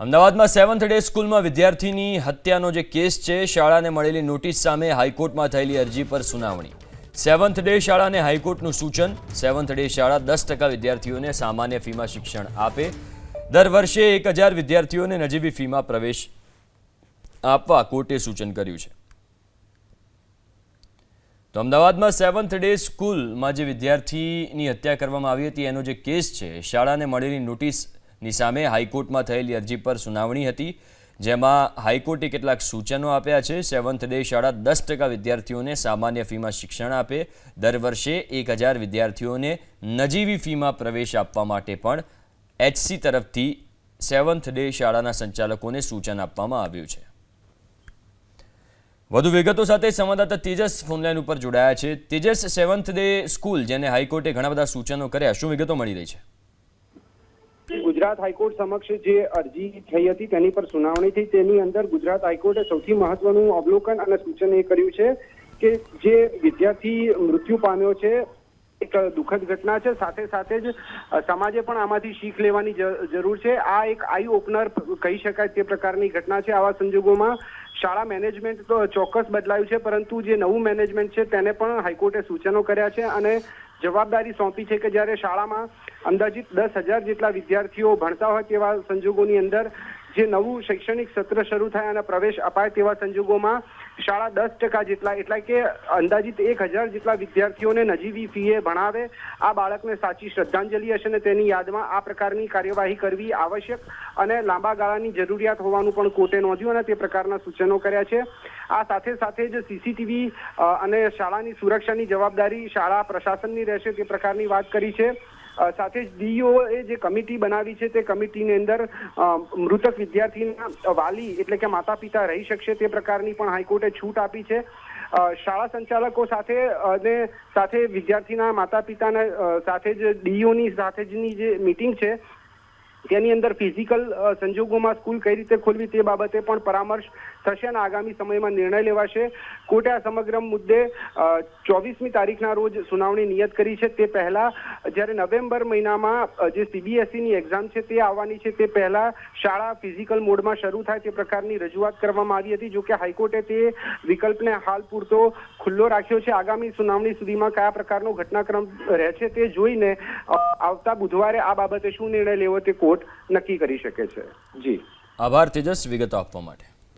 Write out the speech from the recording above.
અમદાવાદમાં seventh day સ્કૂલમાં વિદ્યાર્થીની હત્યાનો જે કેસ છે, શાળાને મળેલી નોટિસ સામે હાઈકોર્ટમાં થયેલી અરજી પર સુનાવણી. સેવન્થ ડે શાળાને હાઈકોર્ટનું સૂચન. સેવન્થ ડે શાળા દસ ટકા વિદ્યાર્થીઓને સામાન્ય ફીમાં શિક્ષણ આપે. દર વર્ષે એક હજાર વિદ્યાર્થીઓને નજીવી ફીમાં પ્રવેશ આપવા કોર્ટે સૂચન કર્યું છે. તો અમદાવાદમાં સેવન્થ ડે સ્કૂલમાં જે વિદ્યાર્થીની હત્યા કરવામાં આવી હતી, એનો જે કેસ છે, શાળાને મળેલી નોટિસની સામે હાઈકોર્ટમાં થયેલી અરજી પર સુનાવણી હતી, જેમાં હાઈકોર્ટે કેટલાક સૂચનો આપ્યા છે. સેવન્થ ડે શાળા દસ ટકા વિદ્યાર્થીઓને સામાન્ય ફીમાં શિક્ષણ આપે. દર વર્ષે એક હજાર વિદ્યાર્થીઓને નજીવી ફીમાં પ્રવેશ આપવા માટે પણ એચસી તરફથી સેવન્થ ડે શાળાના સંચાલકોને સૂચન આપવામાં આવ્યું છે. વધુ વિગતો સાથે સંવાદદાતા તેજસ ફોનલાઈન ઉપર જોડાયા છે. તેજસ, સેવન્થ ડે સ્કૂલ, જેને હાઈકોર્ટે ઘણા બધા સૂચનો કર્યા. શું વિગતો મળી રહી છે? ગુજરાત હાઈકોર્ટ સમક્ષ જે અરજી થઈ હતી તેની પર સુનાવણી થઈ, તેની અંદર ગુજરાત હાઈકોર્ટે સૌથી મહત્વનું અવલોકન અને સૂચન એ કર્યું છે કે જે વિદ્યાર્થી મૃત્યુ પામ્યો છે, એક દુઃખદ ઘટના છે, સાથે સાથે જ સમાજે પણ આમાંથી શીખ લેવાની જરૂર છે. આ એક આઈ ઓપનર કહી શકાય તે પ્રકારની ઘટના છે આવા સંજોગોમાં. શાળા મેનેજમેન્ટ તો ચોક્કસ બદલાયું છે, પરંતુ જે નવું મેનેજમેન્ટ છે તેને પણ હાઈકોર્ટે સૂચનો કર્યા છે અને જવાબદારી સોંપી છે કે જ્યારે શાળામાં અંદાજિત દસ હજાર જેટલા વિદ્યાર્થીઓ ભણતા હોય તેવા સંજોગોની અંદર જે નવું શૈક્ષણિક સત્ર શરૂ થાય અને પ્રવેશ અપાય તેવા સંજોગોમાં શાળા દસ ટકા જેટલા, એટલે કે અંદાજિત એક હજાર જેટલા વિદ્યાર્થીઓને નજીવી ફીએ ભણાવે. આ બાળકને સાચી શ્રદ્ધાંજલિ હશે અને તેની યાદમાં આ પ્રકારની કાર્યવાહી કરવી આવશ્યક અને લાંબા ગાળાની જરૂરિયાત હોવાનું પણ કોર્ટે નોંધ્યું અને તે પ્રકારના સૂચનો કર્યા છે. આ સાથે સાથે જ સીસીટીવી અને શાળાની સુરક્ષાની જવાબદારી શાળા પ્રશાસનની રહેશે તે પ્રકારની વાત કરી છે. સાથે જ ડીઈઓએ જે કમિટી બનાવી છે તે કમિટીની અંદર મૃતક વિદ્યાર્થીના વાલી એટલે કે માતા પિતા રહી શકશે તે પ્રકારની પણ હાઈકોર્ટે છૂટ આપી છે. શાળા સંચાલકો સાથે, અને સાથે વિદ્યાર્થીના માતા પિતાના સાથે જ ડીઈઓની સાથે જની જે મિટિંગ છે તેની અંદર ફિઝિકલ સંજોગોમાં સ્કૂલ કઈ રીતે ખોલવી તે બાબતે પણ પરામર્શ થશે અને આગામી સમયમાં નિર્ણય લેવાશે. કોર્ટે આ સમગ્ર મુદ્દે ચોવીસમી તારીખના રોજ સુનાવણી નિયત કરી છે. તે પહેલા, જ્યારે નવેમ્બર મહિનામાં જે સીબીએસઈની એક્ઝામ છે તે આવવાની છે, તે પહેલા શાળા ફિઝિકલ મોડમાં શરૂ થાય તે પ્રકારની રજૂઆત કરવામાં આવી હતી. જોકે હાઈકોર્ટે તે વિકલ્પને હાલ પૂરતો ખુલ્લો રાખ્યો છે. આગામી સુનાવણી સુધીમાં કયા પ્રકારનો ઘટનાક્રમ રહેશે તે જોઈને આવતા બુધવારે આ બાબતે શું નિર્ણય લેવો તે કોર્ટ નક્કી કરી શકે છે. જી. આભાર તેજસ વિગતો આપવા માટે.